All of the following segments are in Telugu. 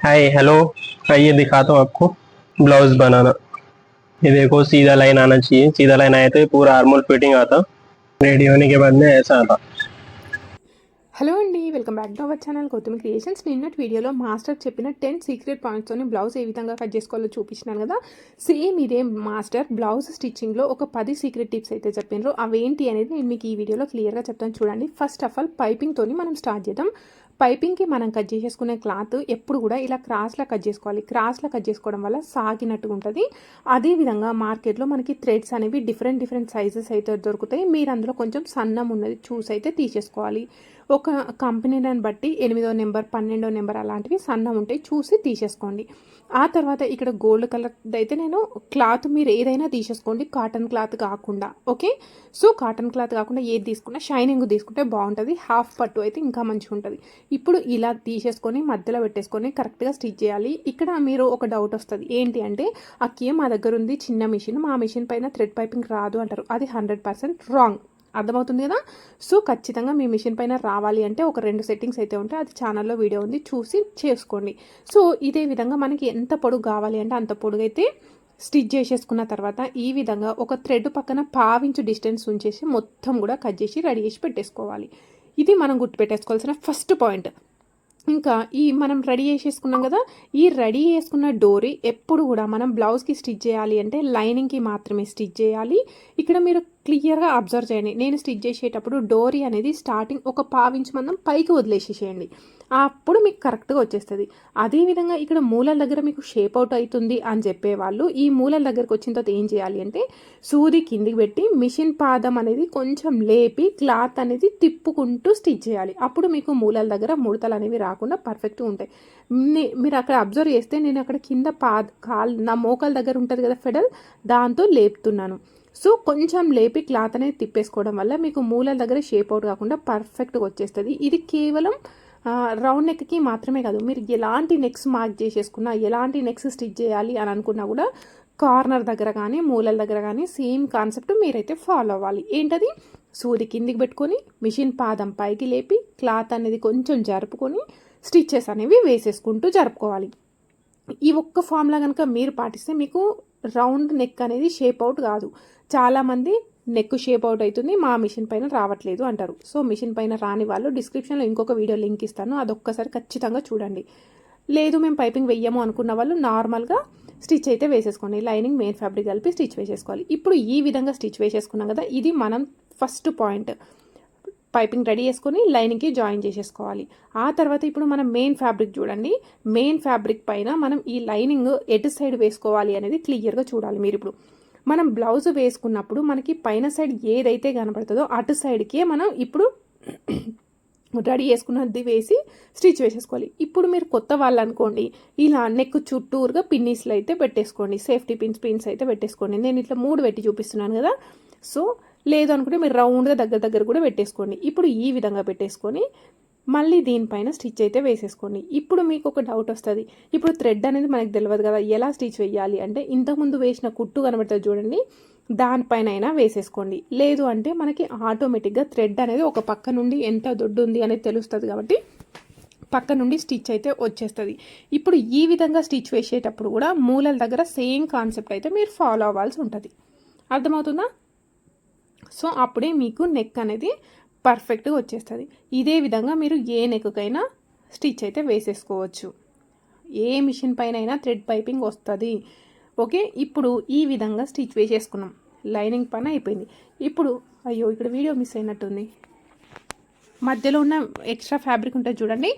हाय हेलो आइए दिखाता हूँ आपको ब्लाउज बनाना ये देखो सीधा लाइन आना चाहिए सीधा लाइन आए तो ये पूरा आर्मोल फिटिंग आता रेडी होने के बाद में ऐसा आता హలో అండి welcome back to our channel Gautami creations నిన్నటి వీడియోలో మాస్టర్ చెప్పిన టెన్ సీక్రెట్ పాయింట్స్తోని బ్లౌజ్ ఏ విధంగా కట్ చేసుకోవాలో చూపించినాను కదా సేమ్ ఇదే మాస్టర్ బ్లౌజ్ స్టిచ్చింగ్లో ఒక పది సీక్రెట్ టిప్స్ అయితే చెప్పినారు అవేంటి అనేది నేను మీకు ఈ వీడియోలో క్లియర్గా చెప్తాను చూడండి ఫస్ట్ ఆఫ్ ఆల్ పైపింగ్తోని మనం స్టార్ట్ చేద్దాం పైపింగ్కి మనం కట్ చేసేసుకునే క్లాత్ ఎప్పుడు కూడా ఇలా క్రాస్లో కట్ చేసుకోవాలి. క్రాస్లో కట్ చేసుకోవడం వల్ల సాగినట్టుగా ఉంటుంది. అదేవిధంగా మార్కెట్లో మనకి థ్రెడ్స్ అనేవి డిఫరెంట్ డిఫరెంట్ సైజెస్ అయితే దొరుకుతాయి. మీరు అందులో కొంచెం సన్నం ఉన్నది చూసి అయితే తీసేసుకోవాలి. ఒక కంపెనీలను బట్టి ఎనిమిదో నెంబర్ పన్నెండో నెంబర్ అలాంటివి సన్నం ఉంటాయి చూసి తీసేసుకోండి. ఆ తర్వాత ఇక్కడ గోల్డ్ కలర్ అయితే నేను క్లాత్ మీరు ఏదైనా తీసేసుకోండి కాటన్ క్లాత్ కాకుండా ఓకే? సో కాటన్ క్లాత్ కాకుండా ఏది తీసుకున్నా షైనింగ్ తీసుకుంటే బాగుంటుంది హాఫ్ పట్టు అయితే ఇంకా మంచిగా ఉంటుంది. ఇప్పుడు ఇలా తీసేసుకొని మధ్యలో పెట్టేసుకొని కరెక్ట్గా స్టిచ్ చేయాలి. ఇక్కడ మీరు ఒక డౌట్ వస్తుంది ఏంటి అంటే అక్కే మా దగ్గర ఉంది చిన్న మిషన్ మా మిషన్ పైన థ్రెడ్ పైపింగ్ రాదు అంటారు అది హండ్రెడ్ పర్సెంట్ రాంగ్. అర్థమవుతుంది కదా? సో ఖచ్చితంగా మీ మిషన్ పైన రావాలి అంటే ఒక రెండు సెట్టింగ్స్ అయితే ఉంటాయి. అది ఛానల్లో వీడియో ఉంది చూసి చేసుకోండి. సో ఇదే విధంగా మనకి ఎంత పొడుగు కావాలి అంటే అంత పొడుగు అయితే స్టిచ్ చేసేసుకున్న తర్వాత ఈ విధంగా ఒక థ్రెడ్ పక్కన పావించు డిస్టెన్స్ ఉంచేసి మొత్తం కూడా కట్ చేసి రెడీ చేసి పెట్టేసుకోవాలి. ఇది మనం గుర్తుపెట్టేసుకోవాల్సిన ఫస్ట్ పాయింట్ ఇంకా ఈ మనం రెడీ చేసేసుకున్నాం కదా ఈ రెడీ చేసుకున్న డోరీ ఎప్పుడు కూడా మనం బ్లౌజ్కి స్టిచ్ చేయాలి అంటే లైనింగ్కి మాత్రమే స్టిచ్ చేయాలి. ఇక్కడ మీరు క్లియర్గా అబ్జర్వ్ చేయండి. నేను స్టిచ్ చేసేటప్పుడు డోరీ అనేది స్టార్టింగ్ ఒక పావించి మందం పైకి వదిలేసేసేయండి. అప్పుడు మీకు కరెక్ట్గా వచ్చేస్తుంది. అదేవిధంగా ఇక్కడ మూలల దగ్గర మీకు షేప్ అవుట్ అవుతుంది అని చెప్పేవాళ్ళు. ఈ మూలల దగ్గరకు వచ్చిన తర్వాత ఏం చేయాలి అంటే సూది కిందికి పెట్టి మిషన్ పాదం అనేది కొంచెం లేపి క్లాత్ అనేది తిప్పుకుంటూ స్టిచ్ చేయాలి. అప్పుడు మీకు మూలల దగ్గర ముడతలు అనేవి రాకుండా పర్ఫెక్ట్గా ఉంటాయి. మీరు అక్కడ అబ్జర్వ్ చేస్తే నేను అక్కడ కింద పాద కాల్ నా మోకాల దగ్గర ఉంటుంది కదా ఫెడల్ దాంతో లేపుతున్నాను. సో కొంచెం లేపి క్లాత్ అనేది తిప్పేసుకోవడం వల్ల మీకు మూలల దగ్గర షేప్ అవుట్ కాకుండా పర్ఫెక్ట్గా వచ్చేస్తుంది. ఇది కేవలం రౌండ్ నెక్కి మాత్రమే కాదు మీరు ఎలాంటి నెక్స్ మార్క్ చేసేసుకున్నా ఎలాంటి నెక్స్ స్టిచ్ చేయాలి అని అనుకున్నా కూడా కార్నర్ దగ్గర కానీ మూలల దగ్గర కానీ సేమ్ కాన్సెప్ట్ మీరైతే ఫాలో అవ్వాలి. ఏంటది? సూది కిందికి పెట్టుకొని మిషన్ పాదం పైకి లేపి క్లాత్ అనేది కొంచెం జరుపుకొని స్టిచ్చెస్ అనేవి వేసేసుకుంటూ జరుపుకోవాలి. ఈ ఒక్క ఫార్ములా కనుక మీరు పాటిస్తే మీకు రౌండ్ నెక్ అనేది షేప్ అవుట్ కాదు. చాలామంది నెక్ షేప్ అవుట్ అవుతుంది మా మిషన్ పైన రావట్లేదు అంటారు. సో మిషన్ పైన రాని వాళ్ళు డిస్క్రిప్షన్లో ఇంకొక వీడియో లింక్ ఇస్తాను అదొక్కసారి ఖచ్చితంగా చూడండి. లేదు మేము పైపింగ్ వెయ్యము అనుకున్న వాళ్ళు నార్మల్గా స్టిచ్ అయితే వేసేసుకోండి. లైనింగ్ మెయిన్ ఫ్యాబ్రిక్ కలిపి స్టిచ్ వేసేసుకోవాలి. ఇప్పుడు ఈ విధంగా స్టిచ్ వేసేసుకున్నాం కదా ఇది మనం ఫస్ట్ పాయింట్. పైపింగ్ రెడీ చేసుకొని లైనింగ్కి జాయిన్ చేసేసుకోవాలి. ఆ తర్వాత ఇప్పుడు మనం మెయిన్ ఫ్యాబ్రిక్ చూడండి. మెయిన్ ఫ్యాబ్రిక్ పైన మనం ఈ లైనింగ్ ఎటు సైడ్ వేసుకోవాలి అనేది క్లియర్గా చూడాలి మీరు ఇప్పుడు. మనం బ్లౌజ్ వేసుకున్నప్పుడు మనకి పైన సైడ్ ఏదైతే కనపడుతుందో అటు సైడ్కే మనం ఇప్పుడు రెడీ చేసుకున్నది వేసి స్టిచ్ వేసేసుకోవాలి. ఇప్పుడు మీరు కొత్త వాళ్ళు అనుకోండి ఇలా నెక్ చుట్టూరుగా పిన్నీస్లు అయితే పెట్టేసుకోండి. సేఫ్టీ పిన్స్ పిన్స్ అయితే పెట్టేసుకోండి. నేను ఇట్లా మూడు పెట్టి చూపిస్తున్నాను కదా. సో లేదు అనుకుంటే మీరు రౌండ్గా దగ్గర దగ్గర కూడా పెట్టేసుకోండి. ఇప్పుడు ఈ విధంగా పెట్టేసుకొని మళ్ళీ దీనిపైన స్టిచ్ అయితే వేసేసుకోండి. ఇప్పుడు మీకు ఒక డౌట్ వస్తుంది. ఇప్పుడు థ్రెడ్ అనేది మనకు తెలియదు కదా ఎలా స్టిచ్ వేయాలి అంటే ఇంతకుముందు వేసిన కుట్టు కనబడుతుంది చూడండి దానిపైన అయినా వేసేసుకోండి. లేదు అంటే మనకి ఆటోమేటిక్గా థ్రెడ్ అనేది ఒక పక్క నుండి ఎంత దొడ్డు ఉంది అనేది తెలుస్తుంది కాబట్టి పక్క నుండి స్టిచ్ అయితే వచ్చేస్తుంది. ఇప్పుడు ఈ విధంగా స్టిచ్ వేసేటప్పుడు కూడా మూలల దగ్గర సేమ్ కాన్సెప్ట్ అయితే మీరు ఫాలో అవ్వాల్సి ఉంటుంది. అర్థమవుతుందా? సో అప్పుడే మీకు నెక్ అనేది పర్ఫెక్ట్గా వచ్చేస్తుంది. ఇదే విధంగా మీరు ఏ నెక్కైనా స్టిచ్ అయితే వేసేసుకోవచ్చు. ఏ మిషన్ పైన అయినా థ్రెడ్ పైపింగ్ వస్తుంది. ఓకే ఇప్పుడు ఈ విధంగా స్టిచ్ వేసేసుకున్నాం. లైనింగ్ పని అయిపోయింది. ఇప్పుడు అయ్యో ఇక్కడ వీడియో మిస్ అయినట్టుంది. మధ్యలో ఉన్న ఎక్స్ట్రా ఫ్యాబ్రిక్ ఉంటుంది చూడండి.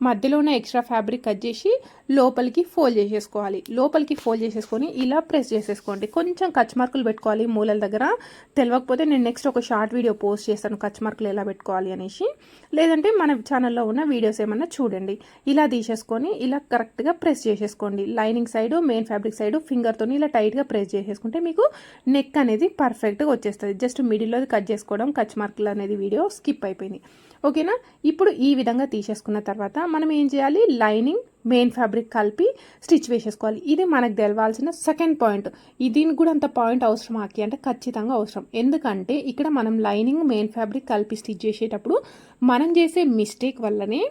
మధ్యలోనే ఎక్స్ట్రా ఫ్యాబ్రిక్ కట్ చేసి లోపలికి ఫోల్డ్ చేసేసుకోవాలి. లోపలికి ఫోల్డ్ చేసేసుకొని ఇలా ప్రెస్ చేసేసుకోండి. కొంచెం కచ్ మార్కులు పెట్టుకోవాలి మూలల దగ్గర. తెలియకపోతే నేను నెక్స్ట్ ఒక షార్ట్ వీడియో పోస్ట్ చేస్తాను కచ్ మార్కులు ఎలా పెట్టుకోవాలి అనేసి. లేదంటే మన ఛానల్లో ఉన్న వీడియోస్ ఏమన్నా చూడండి. ఇలా తీసేసుకొని ఇలా కరెక్ట్గా ప్రెస్ చేసేసుకోండి. Lining side main fabric side ఫింగర్తో ఇలా టైట్గా ప్రెస్ చేసేసుకుంటే మీకు నెక్ అనేది పర్ఫెక్ట్గా వచ్చేస్తుంది. జస్ట్ మిడిల్లో కట్ చేసుకోవడం కచ్ మార్కులు అనేది వీడియో స్కిప్ అయిపోయింది. ఓకేనా? ఇప్పుడు ఈ విధంగా తీసేసుకున్న తర్వాత మనం ఏం చేయాలి? లైనింగ్ మెయిన్ ఫ్యాబ్రిక్ కలిపి స్టిచ్ వేసేసుకోవాలి. ఇది మనకు తెలవాల్సిన సెకండ్ పాయింట్. దీనికి కూడా అంత పాయింట్ అవసరం ఆకి అంటే ఖచ్చితంగా అవసరం. ఎందుకంటే ఇక్కడ మనం లైనింగ్ మెయిన్ ఫ్యాబ్రిక్ కలిపి స్టిచ్ చేసేటప్పుడు మనం చేసే మిస్టేక్ వల్లనే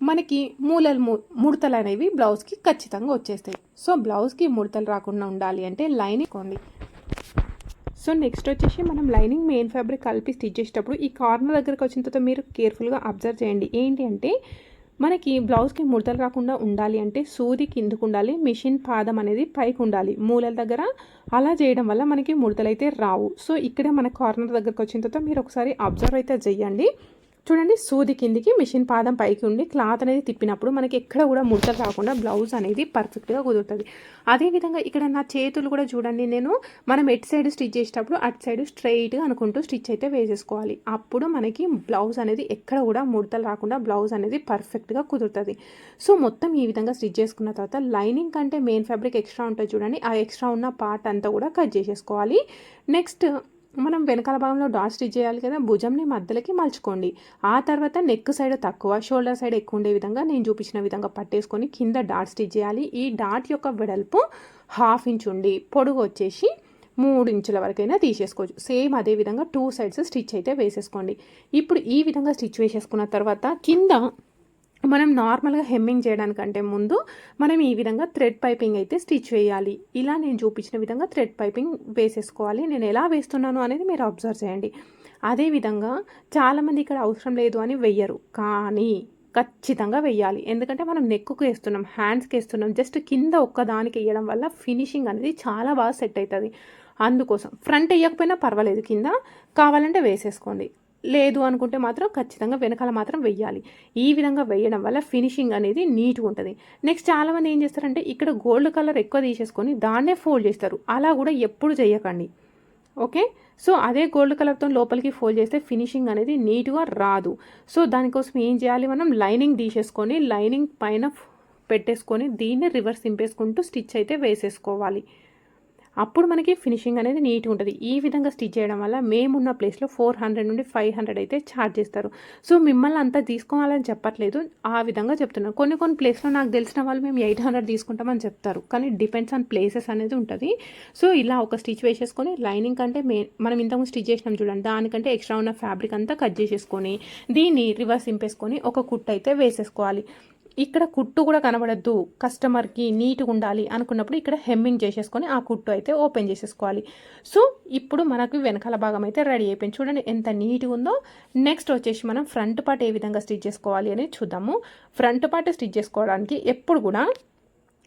మనకి మూలలు ముడతలు అనేవి బ్లౌజ్కి ఖచ్చితంగా వచ్చేస్తాయి. సో బ్లౌజ్కి ముడతలు రాకుండా ఉండాలి అంటే లైనింగ్ కొండి సో నెక్స్ట్ వచ్చేసి మనం లైనింగ్ మెయిన్ ఫ్యాబ్రిక్ కలిపి స్టిచ్ చేసేటప్పుడు ఈ కార్నర్ దగ్గరకు వచ్చిన తర్వాత మీరు కేర్ఫుల్గా అబ్జర్వ్ చేయండి. ఏంటి అంటే మనకి బ్లౌజ్కి ముడతలు రాకుండా ఉండాలి అంటే సూది కిందకు ఉండాలి మిషన్ పాదం అనేది పైకి ఉండాలి. మూలల దగ్గర అలా చేయడం వల్ల మనకి ముడతలు అయితే రావు. సో ఇక్కడే మన కార్నర్ దగ్గరకు వచ్చిన తర్వాత మీరు ఒకసారి అబ్జర్వ్ అయితే చేయండి చూడండి సూది కిందికి మిషన్ పాదం పైకి ఉండి క్లాత్ అనేది తిప్పినప్పుడు మనకి ఎక్కడ కూడా ముడతలు రాకుండా బ్లౌజ్ అనేది పర్ఫెక్ట్గా కుదురుతుంది. అదేవిధంగా ఇక్కడ నా చేతులు కూడా చూడండి నేను మనం ఎట్ సైడ్ స్టిచ్ చేసేటప్పుడు అటు సైడ్ స్ట్రైట్గా అనుకుంటూ స్టిచ్ అయితే వేసేసుకోవాలి. అప్పుడు మనకి బ్లౌజ్ అనేది ఎక్కడ కూడా ముడతలు రాకుండా బ్లౌజ్ అనేది పర్ఫెక్ట్గా కుదురుతుంది. సో మొత్తం ఈ విధంగా స్టిచ్ చేసుకున్న తర్వాత లైనింగ్ కంటే మెయిన్ ఫ్యాబ్రిక్ ఎక్స్ట్రా ఉంటుంది చూడండి ఆ ఎక్స్ట్రా ఉన్న పార్ట్ అంతా కూడా కట్ చేసేసుకోవాలి. నెక్స్ట్ మనం వెనకాల భాగంలో డాట్ స్టిచ్ చేయాలి కదా భుజంని మధ్యలోకి మలుచుకోండి. ఆ తర్వాత నెక్ సైడ్ తక్కువ షోల్డర్ సైడ్ ఎక్కువ ఉండే విధంగా నేను చూపించిన విధంగా పట్టేసుకొని కింద డాట్ స్టిచ్ చేయాలి. ఈ డాట్ యొక్క వెడల్పు హాఫ్ ఇంచ్ ఉండి పొడుగు వచ్చేసి మూడు ఇంచుల వరకైనా తీసేసుకోవచ్చు. సేమ్ అదే విధంగా టూ సైడ్స్ స్టిచ్ అయితే వేసేసుకోండి. ఇప్పుడు ఈ విధంగా స్టిచ్ వేసేసుకున్న తర్వాత కింద మనం నార్మల్గా హెమ్మింగ్ చేయడానికంటే ముందు మనం ఈ విధంగా థ్రెడ్ పైపింగ్ అయితే స్టిచ్ వేయాలి ఇలా నేను చూపించిన విధంగా థ్రెడ్ పైపింగ్ వేసేసుకోవాలి. నేను ఎలా వేస్తున్నాను అనేది మీరు అబ్జర్వ్ చేయండి. అదేవిధంగా చాలామంది ఇక్కడ అవసరం లేదు అని వెయ్యరు. కానీ ఖచ్చితంగా వెయ్యాలి. ఎందుకంటే మనం నెక్కుకు వేస్తున్నాం హ్యాండ్స్కి వేస్తున్నాం. జస్ట్ కింద ఒక్కదానికి వేయడం వల్ల ఫినిషింగ్ అనేది చాలా బాగా సెట్ అవుతుంది. అందుకోసం ఫ్రంట్ వేయకపోయినా పర్వాలేదు. కింద కావాలంటే వేసేసుకోండి. లేదు అనుకుంటే మాత్రం ఖచ్చితంగా వెనకాల మాత్రం వెయ్యాలి. ఈ విధంగా వేయడం వల్ల ఫినిషింగ్ అనేది నీట్గా ఉంటుంది. నెక్స్ట్ చాలామంది ఏం చేస్తారంటే ఇక్కడ గోల్డ్ కలర్ ఎక్కువ తీసేసుకొని దాన్నే ఫోల్డ్ చేస్తారు. అలా కూడా ఎప్పుడు చేయకండి. ఓకే? సో అదే గోల్డ్ కలర్తో లోపలికి ఫోల్డ్ చేస్తే ఫినిషింగ్ అనేది నీట్గా రాదు. సో దానికోసం ఏం చేయాలి మనం? లైనింగ్ తీసేసుకొని లైనింగ్ పైన పెట్టేసుకొని దీన్ని రివర్స్ దింపేసుకుంటూ స్టిచ్ అయితే వేసేసుకోవాలి. అప్పుడు మనకి ఫినిషింగ్ అనేది నీట్గా ఉంటుంది. ఈ విధంగా స్టిచ్ చేయడం వల్ల మేమున్న ప్లేస్లో ఫోర్ హండ్రెడ్ నుండి ఫైవ్ హండ్రెడ్ అయితే ఛార్జ్ చేస్తారు. సో మిమ్మల్ని అంతా తీసుకోవాలని చెప్పట్లేదు. ఆ విధంగా చెప్తున్నాను కొన్ని కొన్ని ప్లేస్లో నాకు తెలిసిన వాళ్ళు మేము ఎయిట్ హండ్రెడ్ తీసుకుంటామని చెప్తారు. కానీ డిపెండ్స్ ఆన్ ప్లేసెస్ అనేది ఉంటుంది. సో ఇలా ఒక స్టిచ్ వేసేసుకొని లైనింగ్ కంటే మే మనం ఇంతకుముందు స్టిచ్ చేసినాం చూడండి. దానికంటే ఎక్స్ట్రా ఉన్న ఫ్యాబ్రిక్ అంతా కట్ చేసేసుకొని దీన్ని రివర్స్ ఇంపేసుకొని ఒక కుట్ అయితే వేసేసుకోవాలి. ఇక్కడ కుట్టు కూడా కనబడద్దు కస్టమర్కి నీట్గా ఉండాలి అనుకున్నప్పుడు ఇక్కడ హెమ్మింగ్ చేసేసుకొని ఆ కుట్టు అయితే ఓపెన్ చేసేసుకోవాలి. సో ఇప్పుడు మనకు వెనకాల భాగం అయితే రెడీ అయిపోయింది. చూడండి ఎంత నీట్గా ఉందో. నెక్స్ట్ వచ్చేసి మనం ఫ్రంట్ పార్ట్ ఏ విధంగా స్టిచ్ చేసుకోవాలి అనేది చూద్దాము. ఫ్రంట్ పార్ట్ స్టిచ్ చేసుకోవడానికి ఎప్పుడు కూడా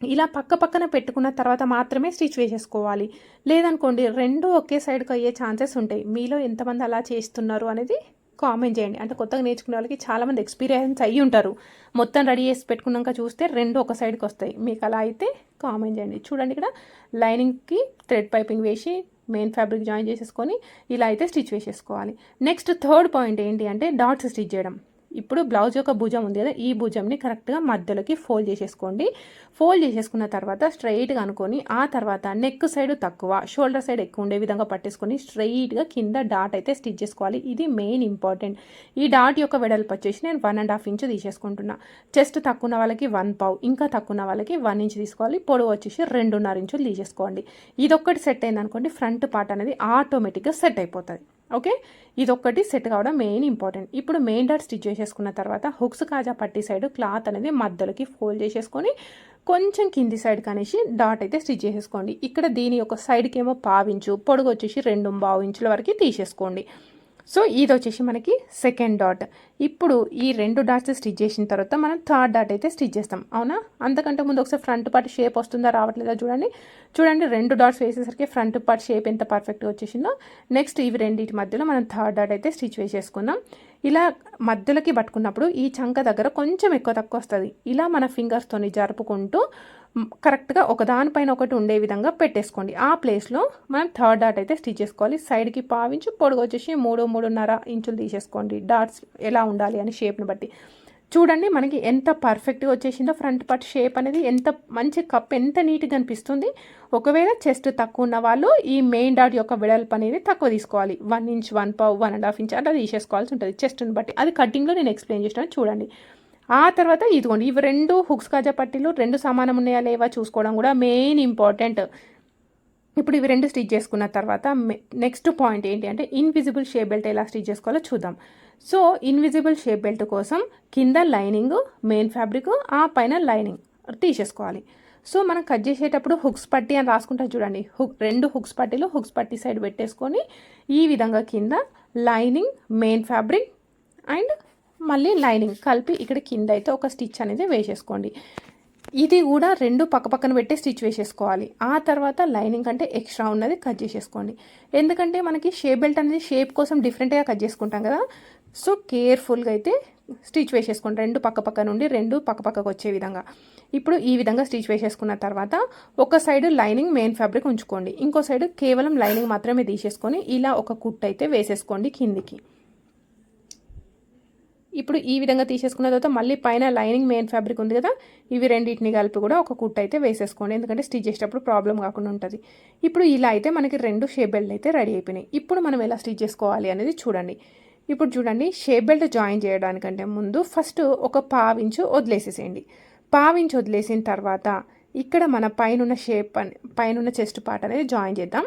ఇలా పక్క పక్కన పెట్టుకున్న తర్వాత మాత్రమే స్టిచ్ వేసేసుకోవాలి. లేదనుకోండి రెండు ఒకే సైడ్కి అయ్యే ఛాన్సెస్ ఉంటాయి. మీలో ఎంతమంది అలా చేస్తున్నారు అనేది కామెంట్ చేయండి. అంటే కొత్తగా నేర్చుకునే వాళ్ళకి చాలామంది ఎక్స్పీరియన్స్ అయ్యి ఉంటారు. మొత్తం రెడీ చేసి పెట్టుకున్నాక చూస్తే రెండు ఒక సైడ్కి వస్తాయి. మీకు అలా అయితే కామెంట్ చేయండి. చూడండి ఇక్కడ లైనింగ్కి థ్రెడ్ పైపింగ్ వేసి మెయిన్ ఫ్యాబ్రిక్ జాయిన్ చేసేసుకొని ఇలా అయితే స్టిచ్ వేసేసుకోవాలి. నెక్స్ట్ థర్డ్ పాయింట్ ఏంటి అంటే డాట్స్ స్టిచ్ చేయడం. ఇప్పుడు బ్లౌజ్ యొక్క భుజం ఉంది కదా ఈ భుజంని కరెక్ట్గా మధ్యలోకి ఫోల్డ్ చేసేసుకోండి. ఫోల్డ్ చేసేసుకున్న తర్వాత స్ట్రైట్గా అనుకొని ఆ తర్వాత నెక్ సైడ్ తక్కువ షోల్డర్ సైడ్ ఎక్కువ ఉండే విధంగా పట్టేసుకొని స్ట్రైట్గా కింద డాట్ అయితే స్టిచ్ చేసుకోవాలి. ఇది మెయిన్ ఇంపార్టెంట్. ఈ డాట్ యొక్క వెడల్పు వచ్చేసి నేను వన్ అండ్ హాఫ్ ఇంచ్ తీసేసుకుంటున్నా. చెస్ట్ తక్కువ ఉన్న వాళ్ళకి వన్ పావు ఇంకా తక్కువ ఉన్న వాళ్ళకి వన్ ఇంచ్ తీసుకోవాలి. పొడవు వచ్చేసి రెండున్నర ఇంచులు తీసేసుకోండి. ఇదొక్కటి సెట్ అయింది అనుకోండి ఫ్రంట్ పార్ట్ అనేది ఆటోమేటిక్గా సెట్ అయిపోతుంది. ఓకే? ఇదొక్కటి సెట్ కావడం మెయిన్ ఇంపార్టెంట్. ఇప్పుడు మెయిన్ డాట్ స్టిచ్ చేసేసుకున్న తర్వాత హుక్స్ కాజా పట్టి సైడ్ క్లాత్ అనేది మధ్యలోకి ఫోల్డ్ చేసేసుకొని కొంచెం కింది సైడ్ కనేసి డాట్ అయితే స్టిచ్ చేసేసుకోండి. ఇక్కడ దీని యొక్క సైడ్కి ఏమో పావించు పొడుగు వచ్చేసి రెండు బావు ఇంచుల వరకు తీసేసుకోండి. సో ఇది వచ్చేసి మనకి సెకండ్ డాట్ ఇప్పుడు ఈ రెండు డాట్స్ స్టిచ్ చేసిన తర్వాత మనం థర్డ్ డాట్ అయితే స్టిచ్ చేస్తాం. అవునా? అంతకంటే ముందు ఒకసారి ఫ్రంట్ పార్ట్ షేప్ వస్తుందా రావట్లేదా చూడండి. చూడండి రెండు డాట్స్ వేసేసరికి ఫ్రంట్ పార్ట్ షేప్ ఎంత పర్ఫెక్ట్గా వచ్చేసిందో. నెక్స్ట్ ఇవి రెండింటి మధ్యలో మనం థర్డ్ డాట్ అయితే స్టిచ్ వేసేసుకుందాం. ఇలా మధ్యలోకి పట్టుకున్నప్పుడు ఈ చంక దగ్గర కొంచెం ఎక్కువ తక్కువ వస్తుంది. ఇలా మన ఫింగర్స్తోని జరుపుకుంటూ కరెక్ట్గా ఒకదానిపైన ఒకటి ఉండే విధంగా పెట్టేసుకోండి. ఆ ప్లేస్లో మనం థర్డ్ డాట్ అయితే స్టిచ్ చేసుకోవాలి. సైడ్కి పావించి పొడుగు వచ్చేసి మూడు మూడున్నర ఇంచులు తీసేసుకోండి. డాట్స్ ఎలా ఉండాలి అని షేప్ని బట్టి. చూడండి మనకి ఎంత పర్ఫెక్ట్గా వచ్చేసిందో ఫ్రంట్ పార్ట్ షేప్ అనేది ఎంత మంచి కప్ ఎంత నీట్గా అనిపిస్తుంది. ఒకవేళ చెస్ట్ తక్కువ ఉన్న వాళ్ళు ఈ మెయిన్ డాట్ యొక్క వెడల్పు అనేది తక్కువ తీసుకోవాలి. వన్ ఇంచ్ వన్ పావు వన్ అండ్ హాఫ్ ఇంచ్ అట్లా తీసేసుకోవాల్సి ఉంటుంది చెస్ట్ని బట్టి. అది కటింగ్లో నేను ఎక్స్ప్లెయిన్ చేసిన చూడండి. ఆ తర్వాత ఇదిగోండి ఇవి రెండు హుక్స్ కాజా పట్టీలు రెండు సమానం ఉన్నాయా లేవా చూసుకోవడం కూడా మెయిన్ ఇంపార్టెంట్. ఇప్పుడు ఇవి రెండు స్టిచ్ చేసుకున్న తర్వాత నెక్స్ట్ పాయింట్ ఏంటి అంటే ఇన్విజిబుల్ షేప్ బెల్ట్ ఎలా స్టిచ్ చేసుకోవాలో చూద్దాం. సో ఇన్విజిబుల్ షేప్ బెల్ట్ కోసం కింద లైనింగ్ మెయిన్ ఫ్యాబ్రిక్ ఆ పైన లైనింగ్ తీసేసుకోవాలి. సో మనం కట్ చేసేటప్పుడు హుక్స్ పట్టి అని రాసుకుంటాం చూడండి. హుక్ రెండు హుక్స్ పట్టీలు హుక్స్ పట్టి సైడ్ పెట్టేసుకొని ఈ విధంగా కింద లైనింగ్ మెయిన్ ఫ్యాబ్రిక్ అండ్ మళ్ళీ లైనింగ్ కలిపి ఇక్కడ కింద అయితే ఒక స్టిచ్ అనేది వేసేసుకోండి. ఇది కూడా రెండు పక్క పక్కన పెట్టి స్టిచ్ వేసేసుకోవాలి. ఆ తర్వాత లైనింగ్ అంటే ఎక్స్ట్రా ఉన్నది కట్ చేసేసుకోండి. ఎందుకంటే మనకి షేప్ బెల్ట్ అనేది షేప్ కోసం డిఫరెంట్గా కట్ చేసుకుంటాం కదా. సో కేర్ఫుల్గా అయితే స్టిచ్ వేసేసుకోండి. రెండు పక్క పక్క నుండి రెండు పక్క పక్కకు వచ్చే విధంగా. ఇప్పుడు ఈ విధంగా స్టిచ్ వేసేసుకున్న తర్వాత ఒక సైడ్ లైనింగ్ మెయిన్ ఫ్యాబ్రిక్ ఉంచుకోండి. ఇంకో సైడ్ కేవలం లైనింగ్ మాత్రమే తీసేసుకొని ఇలా ఒక కుట్ అయితే వేసేసుకోండి కిందికి. ఇప్పుడు ఈ విధంగా తీసేసుకున్న తర్వాత మళ్ళీ పైన లైనింగ్ మెయిన్ ఫ్యాబ్రిక్ ఉంది కదా ఇవి రెండింటిని కలిపి కూడా ఒక కుట్ అయితే వేసేసుకోండి. ఎందుకంటే స్టిచ్ చేసేటప్పుడు ప్రాబ్లం కాకుండా ఉంటుంది. ఇప్పుడు ఇలా అయితే మనకి రెండు షేప్ బెల్ట్ అయితే రెడీ అయిపోయినాయి. ఇప్పుడు మనం ఎలా స్టిచ్ చేసుకోవాలి అనేది చూడండి. ఇప్పుడు చూడండి షేప్ బెల్ట్ జాయిన్ చేయడానికంటే ముందు ఫస్ట్ ఒక పావించు వదిలేసేసేయండి. పావించు వదిలేసిన తర్వాత ఇక్కడ మన పైన షేప్ అని పైన చెస్ట్ పార్ట్ అనేది జాయిన్ చేద్దాం.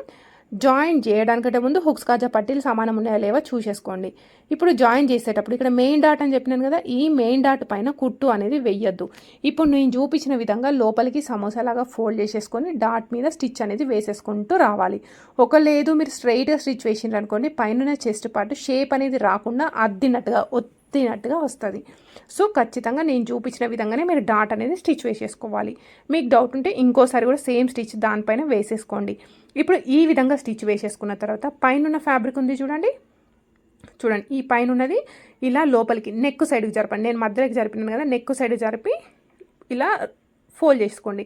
జాయిన్ చేయడానికంటే ముందు హుక్స్ కాజా పట్టీలు సమానం ఉన్నాయా లేవా చూసేసుకోండి. ఇప్పుడు జాయిన్ చేసేటప్పుడు ఇక్కడ మెయిన్ డాట్ అని చెప్పినాను కదా ఈ మెయిన్ డాట్ పైన కుట్టు అనేది వెయ్యొద్దు ఇప్పుడు నేను చూపించిన విధంగా లోపలికి సమోసాలాగా ఫోల్డ్ చేసేసుకొని డాట్ మీద స్టిచ్ అనేది వేసేసుకుంటూ రావాలి. ఒక లేదు మీరు స్ట్రైట్గా స్టిచ్ వేసిండ్రు అనుకోండి పైన చెస్ట్ పార్ట్ షేప్ అనేది రాకుండా అద్దినట్టుగా తినట్టుగా వస్తుంది. సో ఖచ్చితంగా నేను చూపించిన విధంగానే మీరు డాట్ అనేది స్టిచ్ వేసేసుకోవాలి. మీకు డౌట్ ఉంటే ఇంకోసారి కూడా సేమ్ స్టిచ్ దానిపైన వేసేసుకోండి. ఇప్పుడు ఈ విధంగా స్టిచ్ వేసేసుకున్న తర్వాత పైన ఫ్యాబ్రిక్ ఉంది చూడండి. చూడండి ఈ పైన ఉన్నది ఇలా లోపలికి నెక్ సైడ్కి జరపండి. నేను మధ్యలోకి జరిపినాను కదా నెక్ సైడ్ జరిపి ఇలా ఫోల్డ్ చేసుకోండి.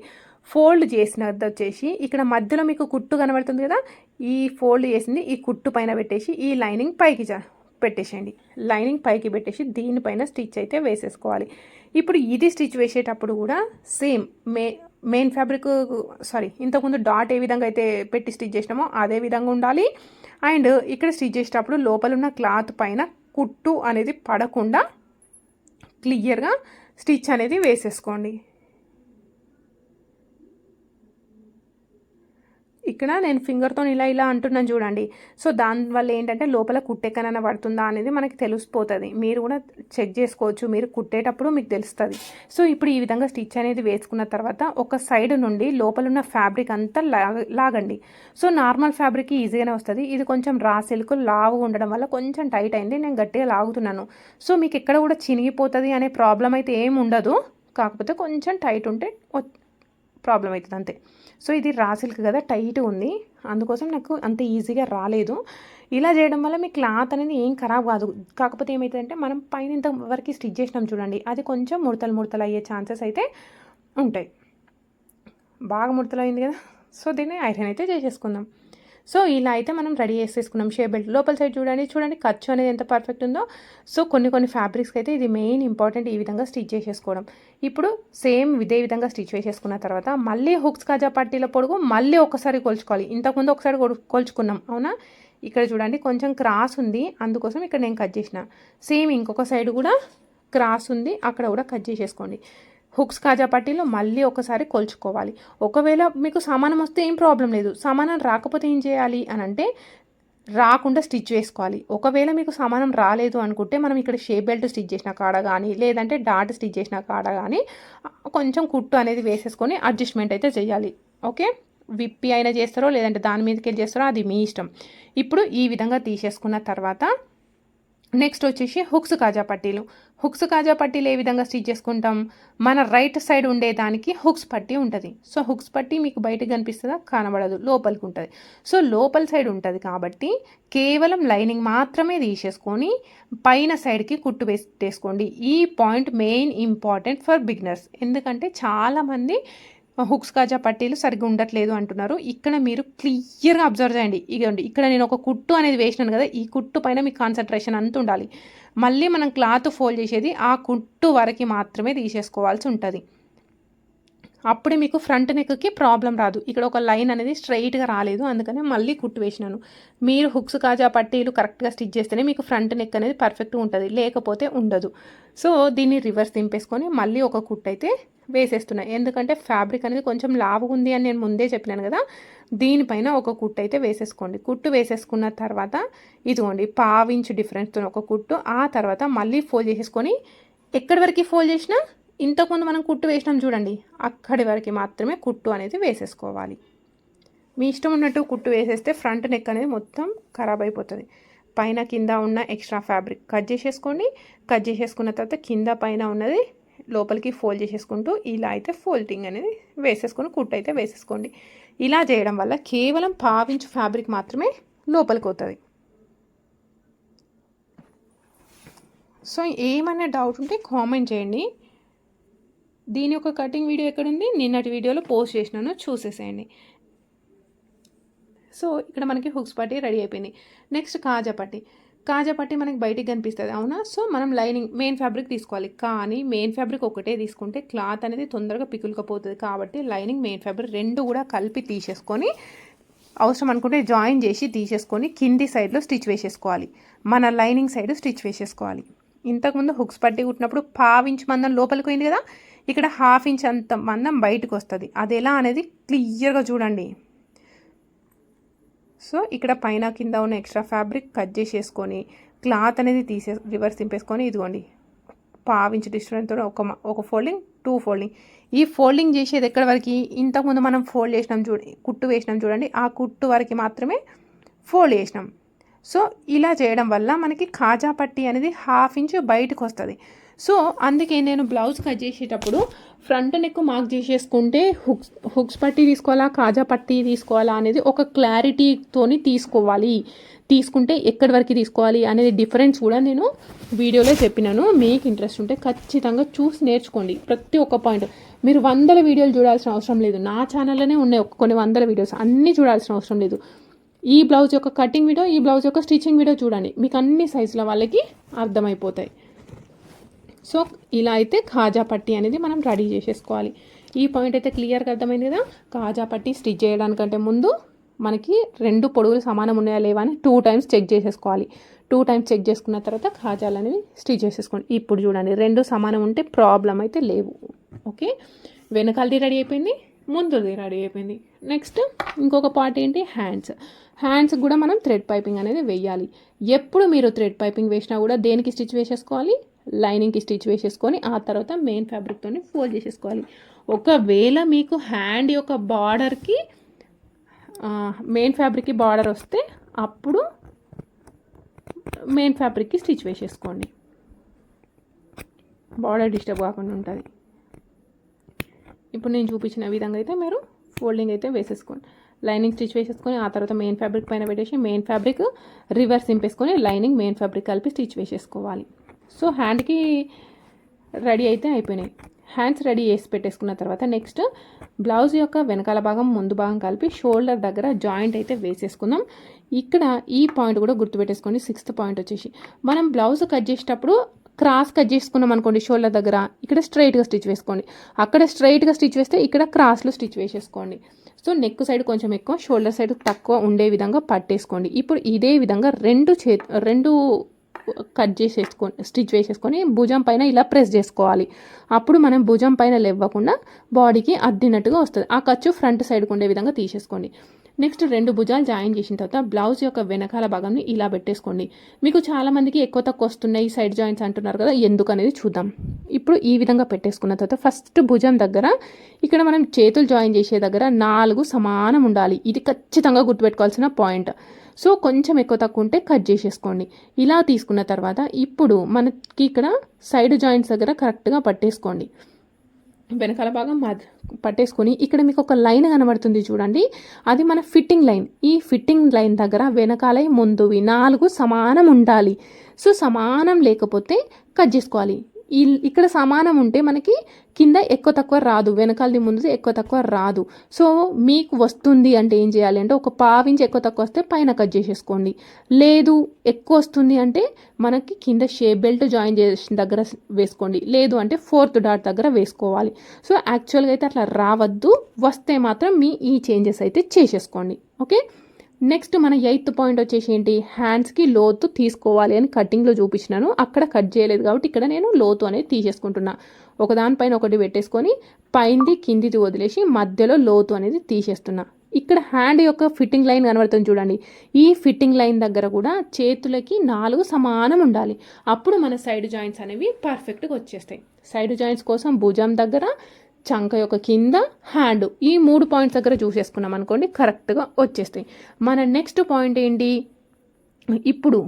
ఫోల్డ్ చేసినది వచ్చేసి ఇక్కడ మధ్యలో మీకు కుట్టు కనబడుతుంది కదా ఈ ఫోల్డ్ చేసింది ఈ కుట్టు పైన పెట్టేసి ఈ లైనింగ్ పైకి జ పెట్టేసేయండి. లైనింగ్ పైకి పెట్టేసి దీనిపైన స్టిచ్ అయితే వేసేసుకోవాలి. ఇప్పుడు ఇది స్టిచ్ వేసేటప్పుడు కూడా సేమ్ మే మెయిన్ ఫ్యాబ్రిక్ సారీ ఇంతకుముందు డాట్ ఏ విధంగా అయితే పెట్టి స్టిచ్ చేసినామో అదే విధంగా ఉండాలి. అండ్ ఇక్కడ స్టిచ్ చేసేటప్పుడు లోపల ఉన్న క్లాత్ పైన కుట్టు అనేది పడకుండా క్లియర్గా స్టిచ్ అనేది వేసేసుకోండి. ఇక్కడ నేను ఫింగర్తో ఇలా ఇలా అంటున్నాను చూడండి. సో దానివల్ల ఏంటంటే లోపల కుట్టెక్కనైనా పడుతుందా అనేది మనకి తెలిసిపోతుంది. మీరు కూడా చెక్ చేసుకోవచ్చు. మీరు కుట్టేటప్పుడు మీకు తెలుస్తుంది. సో ఇప్పుడు ఈ విధంగా స్టిచ్ అనేది వేసుకున్న తర్వాత ఒక సైడ్ నుండి లోపల ఉన్న ఫ్యాబ్రిక్ అంతా లాగండి. సో నార్మల్ ఫ్యాబ్రిక్ ఈజీగానే వస్తుంది. ఇది కొంచెం రా సిల్క్ లావు ఉండడం వల్ల కొంచెం టైట్ అయింది. నేను గట్టిగా లాగుతున్నాను. సో మీకు ఎక్కడ కూడా చినిగిపోతుంది అనే ప్రాబ్లం అయితే ఏమి ఉండదు. కాకపోతే కొంచెం టైట్ ఉంటే ప్రాబ్లం అవుతుంది అంతే. సో ఇది రా సిల్క్ కదా టైట్ ఉంది. అందుకోసం నాకు అంత ఈజీగా రాలేదు. ఇలా చేయడం వల్ల మీ క్లాత్ అనేది ఏం ఖరాబ్ కాదు. కాకపోతే ఏమవుతుందంటే మనం పైన ఇంత వరకు స్టిచ్ చేసినాం చూడండి అది కొంచెం ముడతలు ముడతలు అయ్యే ఛాన్సెస్ అయితే ఉంటాయి. బాగా ముడతలు అయింది కదా. సో దీన్ని ఐరన్ అయితే చేసేసుకుందాం. సో ఇలా అయితే మనం రెడీ చేసేసుకున్నాం. షే బెల్ట్ లోపల సైడ్ చూడండి. చూడండి ఖర్చు అనేది ఎంత పర్ఫెక్ట్ ఉందో. సో కొన్ని కొన్ని ఫ్యాబ్రిక్స్కి అయితే ఇది మెయిన్ ఇంపార్టెంట్ ఈ విధంగా స్టిచ్ చేసేసుకోవడం. ఇప్పుడు సేమ్ ఇదే విధంగా స్టిచ్ చేసేసుకున్న తర్వాత మళ్ళీ హుక్స్ కాజా పట్టీల పొడుగు మళ్ళీ ఒకసారి కొలుచుకోవాలి. ఇంతకుముందు ఒకసారి కొలుచుకున్నాం. అవునా? ఇక్కడ చూడండి కొంచెం క్రాస్ ఉంది. అందుకోసం ఇక్కడ నేను కట్ చేసిన. సేమ్ ఇంకొక సైడ్ కూడా క్రాస్ ఉంది. అక్కడ కూడా కట్ చేసేసుకోండి. హుక్స్ కాజా పట్టీలో మళ్ళీ ఒకసారి కొలుచుకోవాలి. ఒకవేళ మీకు సమానం వస్తే ఏం ప్రాబ్లం లేదు. సమానం రాకపోతే ఏం చేయాలి అని అంటే రాకుండా స్టిచ్ వేసుకోవాలి. ఒకవేళ మీకు సమానం రాలేదు అనుకుంటే మనం ఇక్కడ షేప్ బెల్ట్ స్టిచ్ చేసిన కాడ కానీ లేదంటే డాట్ స్టిచ్ చేసిన కాడ కానీ కొంచెం కుట్టు అనేది వేసేసుకొని అడ్జస్ట్మెంట్ అయితే చేయాలి. ఓకే? విప్పి అయినా చేస్తారో లేదంటే దాని మీదకి వెళ్ళి చేస్తారో అది మీ ఇష్టం. ఇప్పుడు ఈ విధంగా తీసేసుకున్న తర్వాత నెక్స్ట్ వచ్చేసి హుక్స్ కాజా పట్టీలు. హుక్స్ కాజా పట్టీలు ఏ విధంగా స్టిచ్ చేసుకుంటాం? మన రైట్ సైడ్ ఉండేదానికి హుక్స్ పట్టీ ఉంటుంది. సో హుక్స్ పట్టీ మీకు బయటకు కనిపిస్తుందా? కనబడదు. లోపలికి ఉంటుంది. సో లోపల సైడ్ ఉంటుంది కాబట్టి కేవలం లైనింగ్ మాత్రమే తీసేసుకొని పైన సైడ్కి కుట్టు వేసుకోండి. ఈ point main important for beginners. ఎందుకంటే చాలామంది హుక్స్ కాజా పట్టీలు సరిగ్గా ఉండట్లేదు అంటున్నారు. ఇక్కడ మీరు క్లియర్గా అబ్జర్వ్ చేయండి. ఇగండి ఇక్కడ నేను ఒక కుట్టు అనేది వేసినాను కదా ఈ కుట్టు పైన మీకు కాన్సన్ట్రేషన్ అంత ఉండాలి. మళ్ళీ మనం క్లాత్ ఫోల్డ్ చేసేది ఆ కుట్టు వరకు మాత్రమే తీసేసుకోవాల్సి ఉంటుంది. అప్పుడే మీకు ఫ్రంట్ నెక్కి ప్రాబ్లం రాదు. ఇక్కడ ఒక లైన్ అనేది స్ట్రైట్గా రాలేదు. అందుకనే మళ్ళీ కుట్టు వేసినాను. మీరు హుక్స్ కాజా పట్టీలు కరెక్ట్గా స్టిచ్ చేస్తేనే మీకు ఫ్రంట్ నెక్ అనేది పర్ఫెక్ట్గా ఉంటుంది. లేకపోతే ఉండదు. సో దీన్ని రివర్స్ దింపేసుకొని మళ్ళీ ఒక కుట్టు అయితే వేసేస్తున్నాయి ఎందుకంటే ఫ్యాబ్రిక్ అనేది కొంచెం లావుగా ఉంది అని నేను ముందే చెప్పినాను కదా. దీనిపైన ఒక కుట్టు అయితే వేసేసుకోండి. కుట్టు వేసేసుకున్న తర్వాత ఇదిగోండి పావించు డిఫరెన్స్తో ఒక కుట్టు. ఆ తర్వాత మళ్ళీ ఫోల్డ్ చేసేసుకొని ఎక్కడి వరకు ఫోల్డ్ చేసినా? ఇంతకుముందు మనం కుట్టు వేసినాం చూడండి అక్కడి వరకు మాత్రమే కుట్టు అనేది వేసేసుకోవాలి. మీ ఇష్టం ఉన్నట్టు కుట్టు వేసేస్తే ఫ్రంట్ నెక్ అనేది మొత్తం ఖరాబ్ అయిపోతుంది. పైన కింద ఉన్న ఎక్స్ట్రా ఫ్యాబ్రిక్ కట్ చేసేసుకోండి. కట్ చేసేసుకున్న తర్వాత కింద పైన ఉన్నది లోపలికి ఫోల్డ్ చేసేసుకుంటూ ఇలా అయితే ఫోల్డింగ్ అనేది వేసేసుకొని కుట్టు అయితే వేసేసుకోండి. ఇలా చేయడం వల్ల కేవలం పావించు ఫ్యాబ్రిక్ మాత్రమే లోపలికి అవుతుంది సో ఏమైనా డౌట్ ఉంటే కామెంట్ చేయండి. దీని యొక్క కటింగ్ వీడియో ఎక్కడుంది? నిన్నటి వీడియోలో పోస్ట్ చేసినాను చూసేసేయండి. సో ఇక్కడ మనకి హుక్స్ పట్టి రెడీ అయిపోయింది. నెక్స్ట్ కాజా పట్టి. కాజా పట్టి మనకి బయటికి కనిపిస్తుంది అవునా? సో మనం లైనింగ్ మెయిన్ ఫ్యాబ్రిక్ తీసుకోవాలి. కానీ మెయిన్ ఫ్యాబ్రిక్ ఒకటే తీసుకుంటే క్లాత్ అనేది తొందరగా పికులుకపోతుంది కాబట్టి లైనింగ్ మెయిన్ ఫ్యాబ్రిక్ రెండు కూడా కలిపి తీసేసుకొని అవసరం అనుకుంటే జాయిన్ చేసి తీసేసుకొని కింది సైడ్లో స్టిచ్ వేసేసుకోవాలి. మన లైనింగ్ సైడ్ స్టిచ్ వేసేసుకోవాలి. ఇంతకుముందు హుక్స్ పట్టి కుట్టినప్పుడు పావించి మందం లోపలికి పోయింది కదా? ఇక్కడ హాఫ్ ఇంచ్ అంత మందం బయటకు వస్తుంది. అది ఎలా అనేది క్లియర్గా చూడండి. సో ఇక్కడ పైన కింద ఉన్న ఎక్స్ట్రా ఫ్యాబ్రిక్ కట్ చేసేసుకొని క్లాత్ అనేది తీసే రివర్స్ తింపేసుకొని ఇదిగోండి. పావించి డిస్టెన్స్తో ఒక ఒక ఫోల్డింగ్ టూ ఫోల్డింగ్. ఈ ఫోల్డింగ్ చేసేది ఎక్కడి వరకు? ఇంతకుముందు మనం ఫోల్డ్ చేసినాం చూడ కుట్టు వేసినాం చూడండి. ఆ కుట్టు వరకు మాత్రమే ఫోల్డ్ చేసినాం. సో ఇలా చేయడం వల్ల మనకి కాజా పట్టి అనేది హాఫ్ ఇంచ్ బయటకు వస్తుంది. సో అందుకే నేను బ్లౌజ్ కట్ చేసేటప్పుడు ఫ్రంట్ నెక్ మార్క్ చేసేసుకుంటే హుక్స్ హుక్స్ పట్టి తీసుకోవాలా కాజా పట్టి తీసుకోవాలా అనేది ఒక క్లారిటీతోని తీసుకోవాలి. తీసుకుంటే ఎక్కడి వరకు తీసుకోవాలి అనేది డిఫరెన్స్ కూడా నేను వీడియోలో చెప్పినాను. మీకు ఇంట్రెస్ట్ ఉంటే ఖచ్చితంగా చూసి నేర్చుకోండి. ప్రతి ఒక్క పాయింట్. మీరు వందల వీడియోలు చూడాల్సిన అవసరం లేదు. నా ఛానల్లోనే ఉన్నాయి ఒక కొన్ని వందల వీడియోస్. అన్నీ చూడాల్సిన అవసరం లేదు. ఈ బ్లౌజ్ యొక్క కటింగ్ వీడియో ఈ బ్లౌజ్ యొక్క స్టిచ్చింగ్ వీడియో చూడండి. మీకు అన్ని సైజుల వాళ్ళకి అర్థమైపోతాయి. సో ఇలా అయితే కాజా పట్టి అనేది మనం రెడీ చేసేసుకోవాలి. ఈ పాయింట్ అయితే క్లియర్గా అర్థమైంది కదా? కాజా పట్టి స్టిచ్ చేయడానికంటే ముందు మనకి రెండు పొడుగులు సమానం ఉన్నాయా లేవా అని టూ టైమ్స్ చెక్ చేసేసుకోవాలి. టూ టైమ్స్ చెక్ చేసుకున్న తర్వాత కాజాలు అనేవి స్టిచ్ చేసేసుకోండి. ఇప్పుడు చూడండి రెండు సమానం ఉంటే ప్రాబ్లం అయితే లేవు. ఓకే? వెనకాలది రెడీ అయిపోయింది ముందుది రెడీ అయిపోయింది. నెక్స్ట్ ఇంకొక పార్ట్ ఏంటి? హ్యాండ్స్. హ్యాండ్స్ కూడా మనం థ్రెడ్ పైపింగ్ అనేది వేయాలి. ఎప్పుడు మీరు థ్రెడ్ పైపింగ్ వేసినా కూడా దేనికి స్టిచ్ వేసేసుకోవాలి? లైనింగ్కి స్టిచ్ వేసేసుకొని ఆ తర్వాత మెయిన్ ఫ్యాబ్రిక్తో ఫోల్డ్ చేసేసుకోవాలి. ఒకవేళ మీకు హ్యాండ్ యొక్క బార్డర్కి మెయిన్ ఫ్యాబ్రిక్కి బార్డర్ వస్తే అప్పుడు మెయిన్ ఫ్యాబ్రిక్కి స్టిచ్ వేసేసుకోండి. బార్డర్ డిస్టర్బ్ కాకుండా ఉంటుంది. ఇప్పుడు నేను చూపించిన విధంగా అయితే మీరు ఫోల్డింగ్ అయితే వేసేసుకోండి. లైనింగ్ స్టిచ్ వేసేసుకొని ఆ తర్వాత మెయిన్ ఫ్యాబ్రిక్ పైన పెట్టేసి మెయిన్ ఫ్యాబ్రిక్ రివర్స్ దింపేసుకొని లైనింగ్ మెయిన్ ఫ్యాబ్రిక్ కలిపి స్టిచ్ వేసేసుకోవాలి. సో హ్యాండ్కి రెడీ అయితే అయిపోయినాయి. హ్యాండ్స్ రెడీ చేసి పెట్టేసుకున్న తర్వాత నెక్స్ట్ బ్లౌజ్ యొక్క వెనకాల భాగం ముందు భాగం కలిపి షోల్డర్ దగ్గర జాయింట్ అయితే వేసేసుకుందాం. ఇక్కడ ఈ పాయింట్ కూడా గుర్తుపెట్టేసుకోండి సిక్స్త్ పాయింట్ వచ్చేసి. మనం బ్లౌజ్ కట్ చేసేటప్పుడు క్రాస్ కట్ చేసుకున్నాం అనుకోండి షోల్డర్ దగ్గర ఇక్కడ స్ట్రైట్గా స్టిచ్ వేసుకోండి. అక్కడ స్ట్రైట్గా స్టిచ్ వేస్తే ఇక్కడ క్రాస్లో స్టిచ్ వేసేసుకోండి. సో నెక్ సైడ్ కొంచెం ఎక్కువ షోల్డర్ సైడ్ తక్కువ ఉండే విధంగా పట్టేసుకోండి. ఇప్పుడు ఇదే విధంగా రెండు చే రెండు కట్ చేసేసుకొని స్టిచ్ వేసేసుకొని భుజం పైన ఇలా ప్రెస్ చేసుకోవాలి. అప్పుడు మనం భుజం పైన లేవ్వకుండా బాడీకి అద్దినట్టుగా వస్తుంది. ఆ ఖర్చు ఫ్రంట్ సైడ్కి ఉండే విధంగా తీసేసుకోండి. నెక్స్ట్ రెండు భుజాలు జాయిన్ చేసిన తర్వాత బ్లౌజ్ యొక్క వెనకాల భాగాన్ని ఇలా పెట్టేసుకోండి. మీకు చాలామందికి ఎక్కువ తక్కువ వస్తున్నాయి సైడ్ జాయింట్స్ అంటున్నారు కదా ఎందుకు అనేది చూద్దాం. ఇప్పుడు ఈ విధంగా పెట్టేసుకున్న తర్వాత ఫస్ట్ భుజం దగ్గర ఇక్కడ మనం చేతులు జాయిన్ చేసే దగ్గర నాలుగు సమానం ఉండాలి. ఇది ఖచ్చితంగా గుర్తుపెట్టుకోవాల్సిన పాయింట్. సో కొంచెం ఎక్కువ తక్కువ ఉంటే కట్ చేసేసుకోండి. ఇలా తీసుకున్న తర్వాత ఇప్పుడు మనకి ఇక్కడ సైడ్ జాయింట్స్ దగ్గర కరెక్ట్గా పట్టేసుకోండి. వెనకాల భాగం పట్టేసుకొని ఇక్కడ మీకు ఒక లైన్ కనబడుతుంది చూడండి. అది మన ఫిట్టింగ్ లైన్. ఈ ఫిట్టింగ్ లైన్ దగ్గర వెనకాల ముందువి నాలుగు సమానం ఉండాలి. సో సమానం లేకపోతే కట్ చేసుకోవాలి. ఇక్కడ సమానం ఉంటే మనకి కింద ఎక్కువ తక్కువ రాదు వెనకాలది ముందు ఎక్కువ తక్కువ రాదు. సో మీకు వస్తుంది అంటే ఏం చేయాలి అంటే ఒక పావించి ఎక్కువ తక్కువ వస్తే పైన కట్ చేసేసుకోండి. లేదు ఎక్కువ వస్తుంది అంటే మనకి కింద షేప్ బెల్ట్ జాయిన్ చేసిన దగ్గర వేసుకోండి. లేదు అంటే ఫోర్త్ డాట్ దగ్గర వేసుకోవాలి. సో యాక్చువల్గా అయితే అట్లా రావద్దు. వస్తే మాత్రం మీ ఈ చేంజెస్ అయితే చేసేసుకోండి. ఓకే? నెక్స్ట్ మన ఎయిత్ పాయింట్ వచ్చేసి ఏంటి? హ్యాండ్స్కి లోతు తీసుకోవాలి అని కటింగ్లో చూపించినాను. అక్కడ కట్ చేయలేదు కాబట్టి ఇక్కడ నేను లోతు అనేది తీసేసుకుంటున్నా. ఒకదానిపైన ఒకటి పెట్టేసుకొని పైంది కిందిది వదిలేసి మధ్యలో లోతు అనేది తీసేస్తున్నా. ఇక్కడ హ్యాండ్ యొక్క ఫిట్టింగ్ లైన్ కనబడుతుంది చూడండి. ఈ ఫిట్టింగ్ లైన్ దగ్గర కూడా చేతులకి నాలుగు సమానం ఉండాలి. అప్పుడు మన సైడ్ జాయింట్స్ అనేవి పర్ఫెక్ట్గా వచ్చేస్తాయి. సైడ్ జాయింట్స్ కోసం భుజం దగ్గర చంక యొక్క కింద హ్యాండ్. ఈ మూడు పాయింట్స్ దగ్గర చూసేసుకున్నాం అనుకోండి కరెక్ట్గా వచ్చేస్తాయి. మన నెక్స్ట్ పాయింట్ ఏంటి? ఇప్పుడు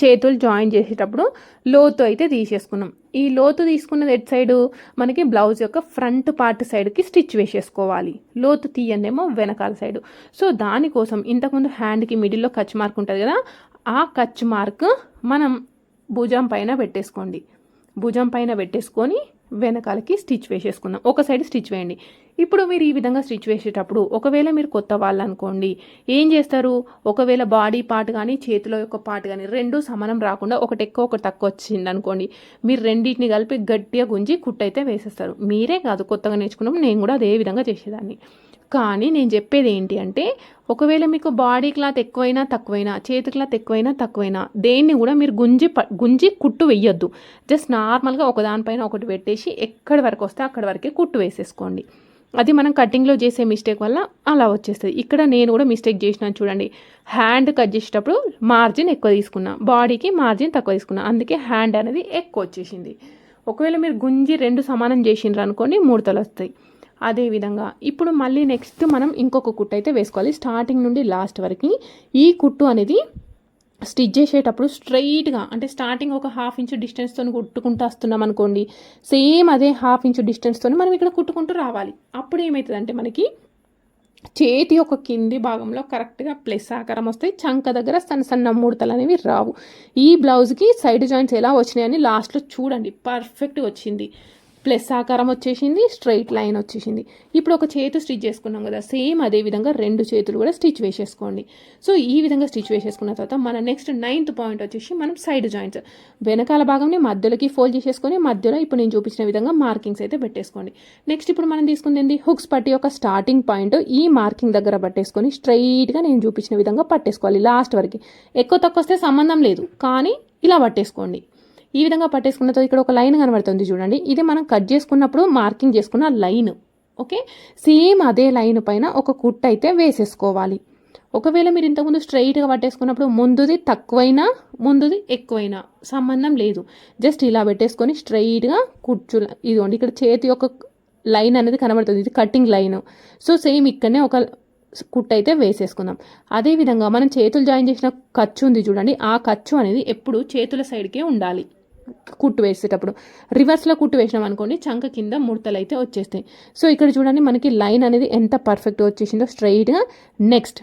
చేతులు జాయిన్ చేసేటప్పుడు లోతు అయితే తీసేసుకున్నాం. ఈ లోతు తీసుకున్నది ఎట్ సైడు? మనకి బ్లౌజ్ యొక్క ఫ్రంట్ పార్ట్ సైడ్కి స్టిచ్ వేసేసుకోవాలి. లోతు తీయందేమో వెనకాల సైడ్. సో దానికోసం ఇంతకుముందు హ్యాండ్కి మిడిల్లో కచ్ మార్క్ ఉంటుంది కదా ఆ కచ్ మార్క్ మనం భుజం పైన పెట్టేసుకోండి. భుజం పైన పెట్టేసుకొని వెనకాలకి స్టిచ్ వేసేసుకుందాం. ఒక సైడ్ స్టిచ్ వేయండి. ఇప్పుడు మీరు ఈ విధంగా స్టిచ్ వేసేటప్పుడు ఒకవేళ మీరు కొత్త వాళ్ళు అనుకోండి ఏం చేస్తారు? ఒకవేళ బాడీ పార్ట్ కానీ చేతిలో యొక్క పార్ట్ కానీ రెండు సమానం రాకుండా ఒకటి ఎక్కువ ఒకటి తక్కువ వచ్చింది అనుకోండి మీరు రెండింటిని కలిపి గట్టిగా గుంజి కుట్టయితే వేసేస్తారు. మీరే కాదు కొత్తగా నేర్చుకున్నాము నేను కూడా అదే విధంగా చేసేదాన్ని. కానీ నేను చెప్పేది ఏంటి అంటే ఒకవేళ మీకు బాడీ క్లాత్ ఎక్కువైనా తక్కువైనా చేతి క్లాత్ ఎక్కువైనా తక్కువైనా దేన్ని కూడా మీరు గుంజి ప- గుంజి కుట్టు వేయొద్దు జస్ట్ నార్మల్గా ఒకదానిపైన ఒకటి పెట్టేసి ఎక్కడి వరకు వస్తే అక్కడి వరకే కుట్టు వేసేసుకోండి. అది మనం కటింగ్లో చేసే మిస్టేక్ వల్ల అలా వచ్చేస్తుంది. ఇక్కడ నేను కూడా మిస్టేక్ చేసినాను చూడండి. హ్యాండ్ కట్ చేసేటప్పుడు మార్జిన్ ఎక్కువ తీసుకున్నా బాడీకి మార్జిన్ తక్కువ తీసుకున్నా అందుకే హ్యాండ్ అనేది ఎక్కువ వచ్చేసింది. ఒకవేళ మీరు గుంజి రెండు సమానం చేసిండ్రు అనుకోండి ముడతలు వస్తాయి. అదేవిధంగా ఇప్పుడు మళ్ళీ నెక్స్ట్ మనం ఇంకొక కుట్టు అయితే వేసుకోవాలి. స్టార్టింగ్ నుండి లాస్ట్ వరకు ఈ కుట్టు అనేది స్టిచ్ చేసేటప్పుడు స్ట్రైట్గా అంటే స్టార్టింగ్ ఒక హాఫ్ ఇంచ్ డిస్టెన్స్తో కుట్టుకుంటూ వస్తున్నాం అనుకోండి సేమ్ అదే హాఫ్ ఇంచ్ డిస్టెన్స్తో మనం ఇక్కడ కుట్టుకుంటూ రావాలి. అప్పుడు ఏమవుతుందంటే మనకి చేతి యొక్క కింది భాగంలో కరెక్ట్గా ప్లస్ ఆకారం వస్తాయి చంక దగ్గర సన్న సన్న ముడతలు అనేవి రావు. ఈ బ్లౌజ్కి సైడ్ జాయింట్స్ ఎలా వచ్చినాయని లాస్ట్లో చూడండి పర్ఫెక్ట్గా వచ్చింది. ప్లస్ ఆకారం వచ్చేసింది స్ట్రైట్ లైన్ వచ్చేసింది. ఇప్పుడు ఒక చేతి స్టిచ్ చేసుకున్నాం కదా సేమ్ అదే విధంగా రెండు చేతులు కూడా స్టిచ్ వేసేసుకోండి. సో ఈ విధంగా స్టిచ్ వేసేసుకున్న తర్వాత మన నెక్స్ట్ నైన్త్ పాయింట్ వచ్చేసి మనం సైడ్ జాయింట్స్. వెనకాల భాగంని మధ్యలోకి ఫోల్డ్ చేసేసుకొని మధ్యలో ఇప్పుడు నేను చూపించిన విధంగా మార్కింగ్స్ అయితే పెట్టేసుకోండి. నెక్స్ట్ ఇప్పుడు మనం తీసుకుంది ఏంటి హుక్స్ పట్టి యొక్క స్టార్టింగ్ పాయింట్ ఈ మార్కింగ్ దగ్గర పట్టేసుకొని స్ట్రైట్గా నేను చూపించిన విధంగా పట్టేసుకోవాలి లాస్ట్ వరకు. ఎక్కువ తక్కువ వస్తే సంబంధం లేదు కానీ ఇలా పట్టేసుకోండి. ఈ విధంగా పట్టేసుకున్న తర్వాత ఇక్కడ ఒక లైన్ కనబడుతుంది చూడండి. ఇది మనం కట్ చేసుకున్నప్పుడు మార్కింగ్ చేసుకున్న లైన్. ఓకే? సేమ్ అదే లైన్ పైన ఒక కుట్ అయితే వేసేసుకోవాలి. ఒకవేళ మీరు ఇంతకుముందు స్ట్రైట్గా పట్టేసుకున్నప్పుడు ముందుది తక్కువైనా ముందుది ఎక్కువైనా సంబంధం లేదు. జస్ట్ ఇలా పెట్టేసుకొని స్ట్రైట్గా కుర్చు ఇదిగోండి ఇక్కడ చేతి యొక్క లైన్ అనేది కనబడుతుంది. ఇది కటింగ్ లైన్ సో సేమ్ ఇక్కడనే ఒక కుట్ అయితే వేసేసుకుందాం. అదేవిధంగా మనం చేతులు జాయిన్ చేసిన ఖర్చు ఉంది చూడండి. ఆ ఖర్చు అనేది ఎప్పుడు చేతుల సైడ్కే ఉండాలి. కుట్టు వేసేటప్పుడు. రివర్స్లో కుట్టు వేసినాం అనుకోండి చంక కింద ముడతలు అయితే వచ్చేస్తాయి. సో ఇక్కడ చూడండి మనకి లైన్ అనేది ఎంత పర్ఫెక్ట్ వచ్చేసిందో స్ట్రైట్గా నెక్స్ట్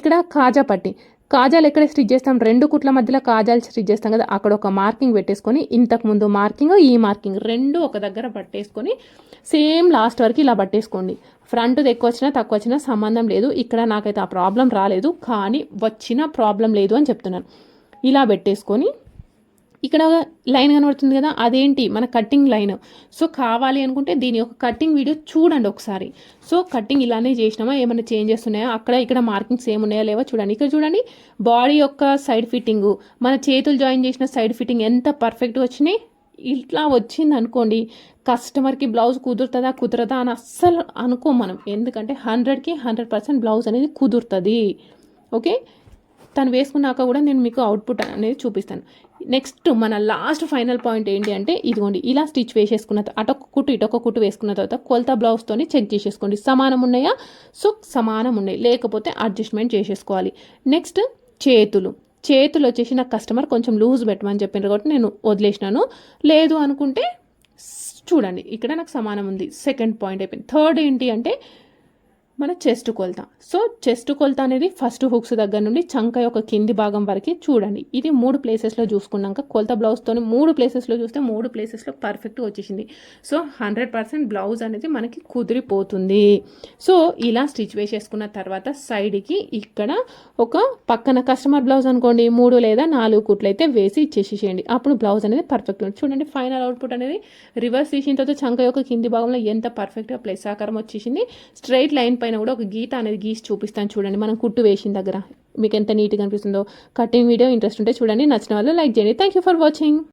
ఇక్కడ కాజా పట్టి. కాజాలు ఎక్కడ స్టిచ్ చేస్తాం? రెండు కుట్ల మధ్యలో కాజాలు స్టిచ్ చేస్తాం కదా అక్కడ ఒక మార్కింగ్ పెట్టేసుకొని ఇంతకు ముందు మార్కింగ్ ఈ మార్కింగ్ రెండు ఒక దగ్గర పట్టేసుకొని సేమ్ లాస్ట్ వరకు ఇలా పట్టేసుకోండి. ఫ్రంట్ ఎక్కువ వచ్చినా తక్కువ వచ్చినా సంబంధం లేదు. ఇక్కడ నాకైతే ఆ ప్రాబ్లం రాలేదు కానీ వచ్చిన ప్రాబ్లం లేదు అని చెప్తున్నాను. ఇలా పెట్టేసుకొని ఇక్కడ లైన్ కనబడుతుంది కదా అదేంటి? మన కట్టింగ్ లైన్ సో కావాలి అనుకుంటే దీని యొక్క కట్టింగ్ వీడియో చూడండి ఒకసారి. సో కట్టింగ్ ఇలానే చేసినామా? ఏమైనా చేంజెస్ ఉన్నాయా? అక్కడ ఇక్కడ మార్కింగ్స్ ఏమున్నాయా లేవా చూడండి. ఇక్కడ చూడండి బాడీ యొక్క సైడ్ ఫిట్టింగ్ మన చేతులు జాయిన్ చేసిన సైడ్ ఫిట్టింగ్ ఎంత పర్ఫెక్ట్గా వచ్చినాయి? ఇట్లా వచ్చింది అనుకోండి కస్టమర్కి బ్లౌజ్ కుదురుతుందా కుదరదా అని అస్సలు అనుకో మనం. ఎందుకంటే హండ్రెడ్కి హండ్రెడ్ పర్సెంట్ బ్లౌజ్ అనేది కుదురుతుంది. ఓకే తను వేసుకున్నాక కూడా నేను మీకు అవుట్పుట్ అనేది చూపిస్తాను. నెక్స్ట్ మన లాస్ట్ ఫైనల్ పాయింట్ ఏంటి అంటే ఇదిగోండి ఇలా స్టిచ్ వేసేసుకున్న తర్వాత అటొక కుట్టు ఇటొక కుట్టు వేసుకున్న తర్వాత కొలత బ్లౌజ్తోని చెక్ చేసేసుకోండి. సమానం ఉన్నాయా? సో సమానం ఉన్నాయి. లేకపోతే అడ్జస్ట్మెంట్ చేసేసుకోవాలి. నెక్స్ట్ చేతులు. చేతులు వచ్చేసి నాకు కస్టమర్ కొంచెం లూజ్ పెట్టమని చెప్పినారు కాబట్టి నేను వదిలేసినాను. లేదు అనుకుంటే చూడండి ఇక్కడ నాకు సమానం ఉంది. సెకండ్ పాయింట్ అయిపోయింది. థర్డ్ ఏంటి అంటే మన చెస్ట్ కొలత. సో చెస్ట్ కొలత అనేది ఫస్ట్ హుక్స్ దగ్గర నుండి చంక యొక్క కింది భాగం వరకు చూడండి. ఇది మూడు ప్లేసెస్లో చూసుకున్నాక కొలత బ్లౌజ్తో మూడు ప్లేసెస్లో చూస్తే మూడు ప్లేసెస్లో పర్ఫెక్ట్గా వచ్చేసింది. సో హండ్రెడ్ పర్సెంట్ బ్లౌజ్ అనేది మనకి కుదిరిపోతుంది. సో ఇలా స్టిచ్ వేసేసుకున్న తర్వాత సైడ్కి ఇక్కడ ఒక పక్కన కస్టమర్ బ్లౌజ్ అనుకోండి మూడు లేదా నాలుగు కుట్లు అయితే వేసి ఇచ్చేసేయండి. అప్పుడు బ్లౌజ్ అనేది పర్ఫెక్ట్ ఉంటుంది. చూడండి ఫైనల్ అవుట్పుట్ అనేది రివర్స్ తీసిన తర్వాత చంక యొక్క కింది భాగంలో ఎంత పర్ఫెక్ట్గా ప్లేస్ ఆకారం వచ్చేసింది. స్ట్రైట్ లైన్ పై పైన కూడా ఒక గీత అనేది గీసి చూపిస్తాను చూడండి. మనం కుట్టు వేసిన దగ్గర. మీకు ఎంత నీట్గా అనిపిస్తుందో. కటింగ్ వీడియో ఇంట్రెస్ట్ ఉంటే చూడండి. నచ్చిన వాళ్ళు లైక్ చేయండి. Thank you for watching